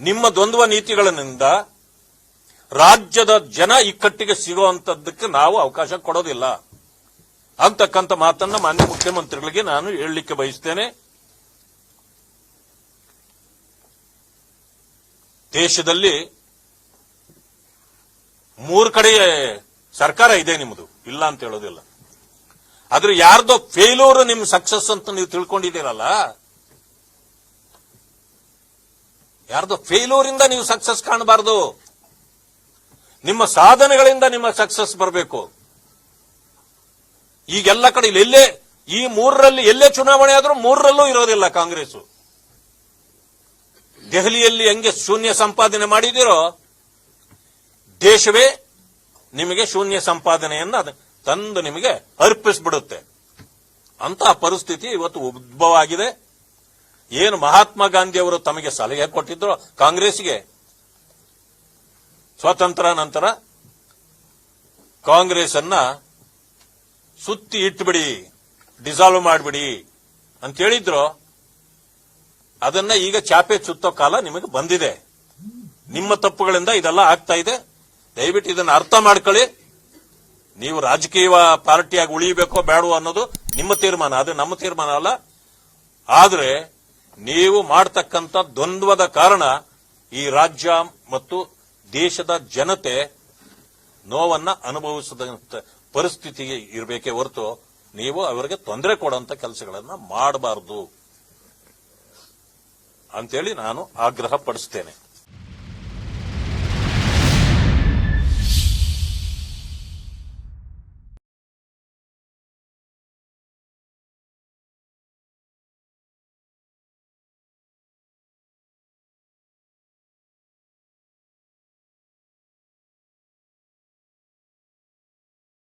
ನಿಮ್ಮ ದ್ವಂದ್ವ ನೀತಿಗಳಿಂದ ರಾಜ್ಯದ ಜನ ಇಕ್ಕಟ್ಟಿಗೆ ಸಿಗುವಂತದ್ದಕ್ಕೆ ನಾವು ಅವಕಾಶ ಕೊಡೋದಿಲ್ಲ. ಅಂತಕ್ಕಂಥ ಮಾತನ್ನ ಮಾನ್ಯ ಮುಖ್ಯಮಂತ್ರಿಗಳಿಗೆ ನಾನು ಹೇಳಲಿಕ್ಕೆ ಬಯಸ್ತೇನೆ. ದೇಶದಲ್ಲಿ ಮೂರು ಕಡೆ ಸರ್ಕಾರ ಇದೆ ನಿಮ್ಮದು. ಇಲ್ಲ ಅಂತ ಹೇಳೋದಿಲ್ಲ. ಆದ್ರೆ ಯಾರ್ದೋ ಫೇಲ್ಯೂರ್ ನಿಮ್ ಸಕ್ಸಸ್ ಅಂತ ನೀವು ತಿಳ್ಕೊಂಡಿದ್ದೀರಲ್ಲ ಯಾರ್ದೋ ಫೇಲ್ಯೂರ್ ಇಂದ ನೀವು ಸಕ್ಸಸ್ ಕಾಣಬಾರದು. ನಿಮ್ಮ ಸಾಧನೆಗಳಿಂದ ನಿಮ್ಮ ಸಕ್ಸಸ್ ಬರಬೇಕು. ಈಗೆಲ್ಲ ಕಡೆ ಎಲ್ಲೇ, ಈ ಮೂರರಲ್ಲಿ ಎಲ್ಲೇ ಚುನಾವಣೆ ಆದ್ರೂ ಮೂರರಲ್ಲೂ ಇರೋದಿಲ್ಲ ಕಾಂಗ್ರೆಸ್ ದೆಹಲಿಯಲ್ಲಿ ಹೆಂಗೆ ಶೂನ್ಯ ಸಂಪಾದನೆ ಮಾಡಿದಿರೋ ದೇಶವೇ ನಿಮಗೆ ಶೂನ್ಯ ಸಂಪಾದನೆಯನ್ನ ತಂದು ನಿಮಗೆ ಅರ್ಪಿಸ್ಬಿಡುತ್ತೆ. ಅಂತ ಪರಿಸ್ಥಿತಿ ಇವತ್ತು ಉದ್ಭವ ಆಗಿದೆ. ಏನು ಮಹಾತ್ಮ ಗಾಂಧಿ ಅವರು ತಮಗೆ ಸಲಹೆ ಕೊಟ್ಟಿದ್ರು ಕಾಂಗ್ರೆಸ್ಗೆ ಸ್ವಾತಂತ್ರ್ಯ ನಂತರ ಕಾಂಗ್ರೆಸ್ ಅನ್ನ ಸುತ್ತಿ ಇಟ್ಬಿಡಿ, ಡಿಸಾಲ್ವ್ ಮಾಡಿಬಿಡಿ ಅಂತ ಹೇಳಿದ್ರು. ಅದನ್ನ ಈಗ ಚಾಪೆ ಸುತ್ತೋ ಕಾಲ ನಿಮಗೆ ಬಂದಿದೆ. ನಿಮ್ಮ ತಪ್ಪುಗಳಿಂದ ಇದೆಲ್ಲ ಆಗ್ತಾ ಇದೆ. ದಯವಿಟ್ಟು ಇದನ್ನ ಅರ್ಥ ಮಾಡ್ಕೊಳ್ಳಿ. ನೀವು ರಾಜಕೀಯ ಪಾರ್ಟಿಯಾಗಿ ಉಳಿಯಬೇಕೋ ಬೇಡವೋ ಅನ್ನೋದು ನಿಮ್ಮ ತೀರ್ಮಾನ. ಅದು ನಮ್ಮ ತೀರ್ಮಾನ ಅಲ್ಲ. ಆದ್ರೆ ನೀವು ಮಾಡತಕ್ಕಂಥ ದ್ವಂದ್ವದ ಕಾರಣ ಈ ರಾಜ್ಯ ಮತ್ತು ದೇಶದ ಜನತೆ ನೋವನ್ನ ಅನುಭವಿಸದಂತ ಪರಿಸ್ಥಿತಿಗೆ ಇರಬೇಕೇ ಹೊರತು ನೀವು ಅವರಿಗೆ ತೊಂದರೆ ಕೊಡುವಂತ ಕೆಲಸಗಳನ್ನ ಮಾಡಬಾರದು. ಅಂತೇಳಿ ನಾನು ಆಗ್ರಹ ಪಡಿಸ್ತೇನೆ